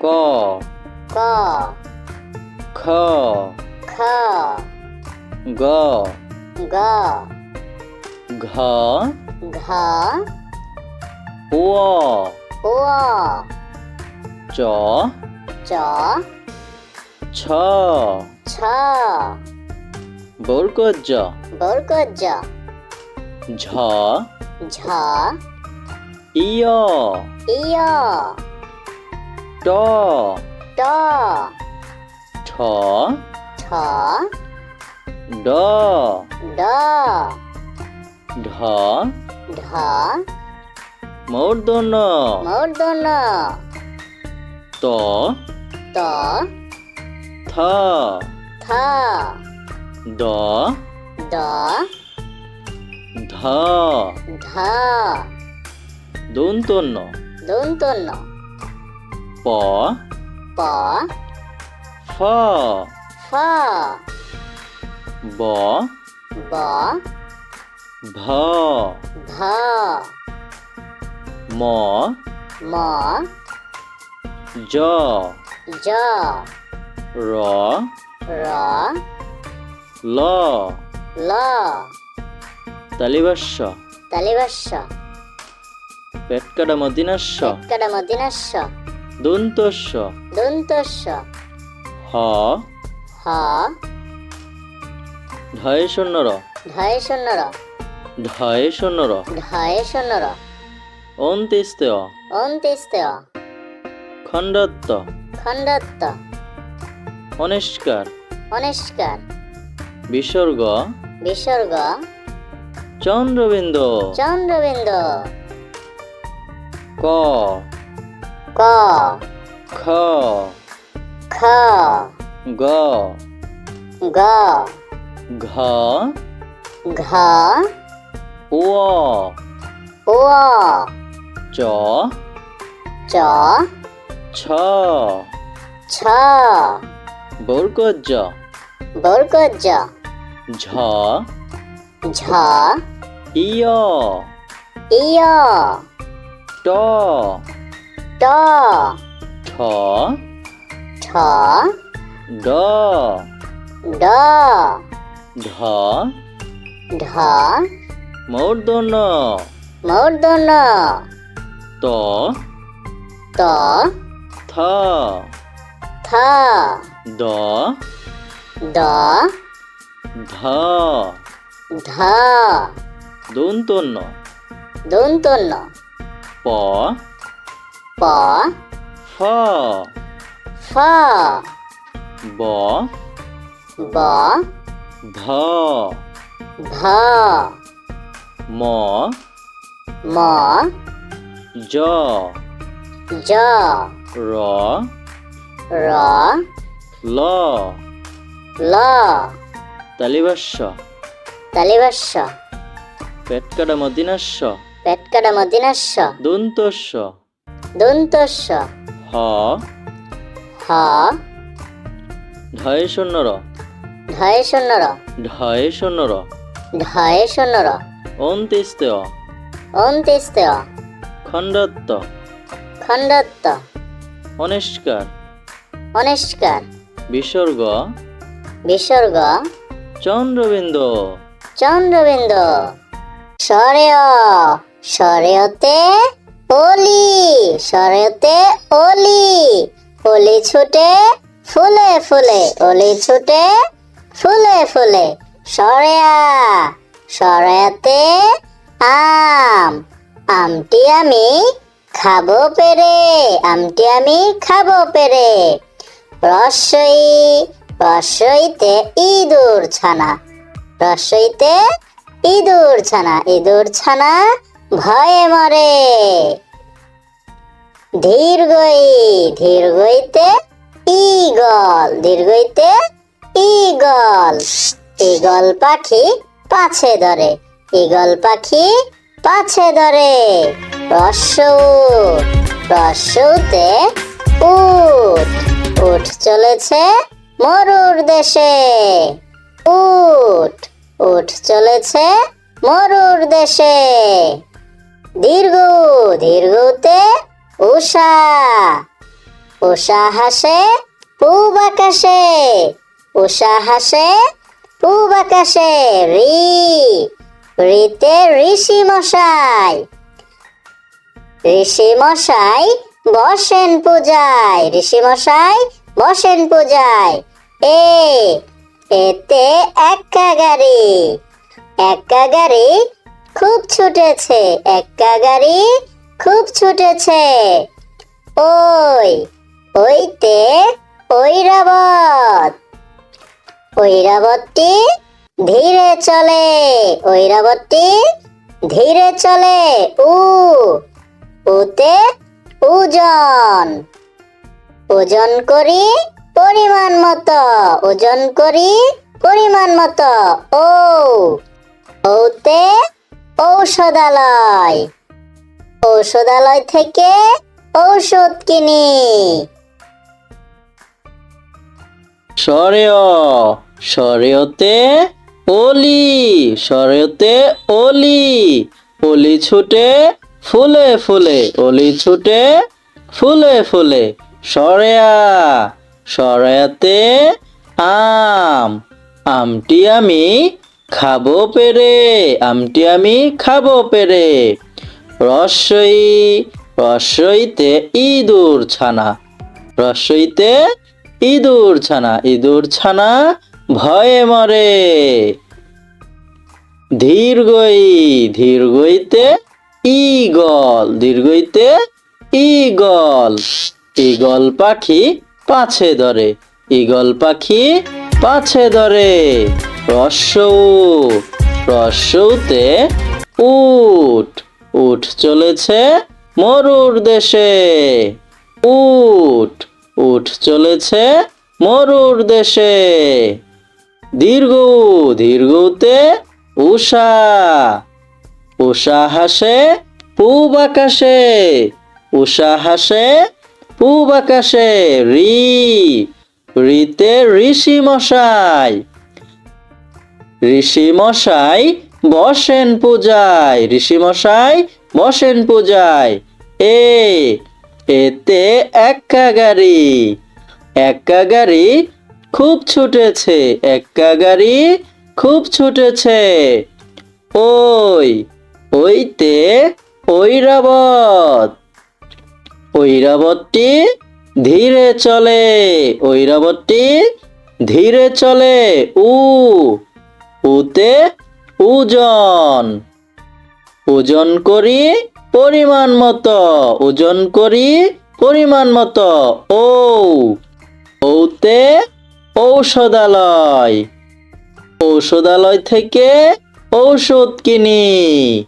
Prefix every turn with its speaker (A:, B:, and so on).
A: 거,
B: 거,
A: 커,
B: 커,
A: 거,
B: 거,
A: 거,
B: 거, 우어, 우어,
A: 저,
B: 저,
A: 저, 저,
B: 뭘
A: 거죠?
B: 뭘 거죠?
A: 저, 저, 이어, 이어, ট।
B: ট।
A: ঠ।
B: ঠ।
A: ড।
B: ড।
A: ঢ।
B: ঢ।
A: মূর্ধন্য।
B: মূর্ধন্য।
A: ত।
B: ত।
A: থ।
B: থ।
A: দ।
B: দ।
A: ধ।
B: ধ।
A: দন্তন্য।
B: দন্তন্য।
A: প ফ
B: ফ
A: ব
B: ব
A: ভ
B: ভ
A: ম
B: ম
A: জ
B: জ
A: র
B: র
A: ল
B: ল
A: তালিবাস্য
B: তালিবাস্য
A: পেটকাটা মদিনাস্য
B: পেটকাটা মদিনাস্য
A: দন্তস্য
B: দন্তস্য
A: হ।
B: হ।
A: ঢয় শূন্যর।
B: ঢয় শূন্যর।
A: ঢয় শূন্যর।
B: ঢয় শূন্যর।
A: অন্তিস্তেয়
B: অন্তিস্তেয়
A: খণ্ডত্ব।
B: খণ্ডত্ব।
A: অনিষ্কার।
B: অনিষ্কার।
A: বিসর্গ।
B: বিসর্গ।
A: চন্দ্রবিন্দু।
B: চন্দ্রবিন্দু।
A: ক।
B: 거,
A: 거,
B: 거,
A: 거,
B: 거,
A: 거,
B: 거, 우어, 우어,
A: 저,
B: 저,
A: 저,
B: 저,
A: 뭘 거죠?
B: 뭘
A: 거죠?
B: 저, 저, 이어, 이어, 또, ট
A: ঠ।
B: ঠ।
A: ড
B: ড।
A: ঢ।
B: ঢ।
A: মূর্ধন্য।
B: মূর্ধন্য।
A: ত।
B: ত।
A: থ।
B: থ।
A: দ।
B: দ।
A: ধ।
B: ধ।
A: দন্তন্য।
B: দন্তন্য।
A: প।
B: প
A: ফ
B: ফ
A: ব
B: ব
A: ভ
B: ভ
A: ম
B: ম
A: জ
B: জ
A: র
B: র
A: ল
B: ল
A: তালিবাস্য
B: তালিবাস্য
A: পেটকাটা মদিনাস্য
B: পেটকাটা মদিনাস্য
A: দন্তস্য
B: দন্তস্য।
A: হ।
B: হ।
A: ঢয় শূন্যর
B: ঢয় শূন্যর
A: ঢয় শূন্যর
B: ঢয় শূন্যর
A: অন্তিস্তেয়
B: অন্তিস্তেয়
A: খণ্ডত্ব।
B: খণ্ডত্ব।
A: অনিষ্কার।
B: অনিষ্কার।
A: বিসর্গ।
B: বিসর্গ।
A: চন্দ্রবিন্দু।
B: চন্দ্রবিন্দু। সরেয় সরেয়তে অলি সরেয়তে অলি অলি ছুটে ফুলে ফুলে অলি ছুটে ফুলে ফুলে, সরেয়া, সরেয়াতে আম, আমটি আমি খাব পেরে, আমটি আমি খাব পেরে। রসই, রসইতে ইঁদুর ছানা, রসইতে ইঁদুর ছানা ইঁদুর ছানা ভয়ে মরে। দীর্ঘই, দীর্ঘইতে ইগল দীর্ঘইতে ইগল ইগল পাখি পাছে ধরে ইগল পাখি পাছে ধরে। রস্য রস্যতে উট উঠ চলেছে মরুর দেশে। উঠ উঠ চলেছে মরুর দেশে। দীর্ঘ, দীর্ঘতে উষা। উষা হাসে, পূব আকাশে। উষা হাসে, পূব আকাশে রি। রিতে ঋষি মশাই। ঋষি মশাই বসেন পূজায়, ঋষি মশাই বসেন পূজায়। এ, এতে এক্কা গাড়ি এক্কা গাড়ি খুব ছুটেছে। এক্কা গাড়ি খুব ছুটেছে। ওই, ওইতে ঐরাবত। ঐরাবতটি ধীরে চলে, ঐরাবতটি ধীরে চলে। উ, উতে ওজন ওজন করি পরিমাণ মতো ওজন করি পরিমাণ মতো। ও, ওতে ঔষধালয়। ঔষধালয় থেকে ঔষধ কিনি।
A: সরেয় সরেয়তে অলি সরেয়তে অলি অলি ছুটে ফুলে ফুলে, অলি ছুটে ফুলে ফুলে, সরেয়া, সরেয়াতে আম, আমটি আমি খাব পেরে, আমটি আমি খাব পেরে। রসই, রসইতে ইঁদুর ছানা। রসইতে ইঁদুর ছানা ইঁদুর ছানা ভয়ে মরে। দীর্ঘই, দীর্ঘইতে ইগল দীর্ঘইতে ইগল ইগল পাখি পাছে ধরে ইগল পাখি পাছে ধরে। রস্যৌ রস্যৌতে উট। উট চলেছে মরুর দেশে। উট উঠ চলেছে মরুর দেশে। দীর্ঘ, দীর্ঘতে উষা। উষা হাসে পূব আকাশে। উষা হাসে পূব আকাশে রি। রিতে ঋষি মশাই। ঋষি মশাই বসেন পূজায় ঋষি মশাই বসেন পূজায়। এ, এতে এক্কা গাড়ি, একা গাড়ি খুব ছুটেছে এক্কা গাড়ি খুব ছুটেছে। ওই, ওইতে ঐরাবত, ঐরাবতটি ধীরে চলে, ঐরাবতটি ধীরে চলে, উ উতে ওজন। ওজন করি পরিমাণ মতো, ওজন করি পরিমাণ মতো ও ওতে ঔষধালয়। ঔষধালয় থেকে ঔষধ কিনি।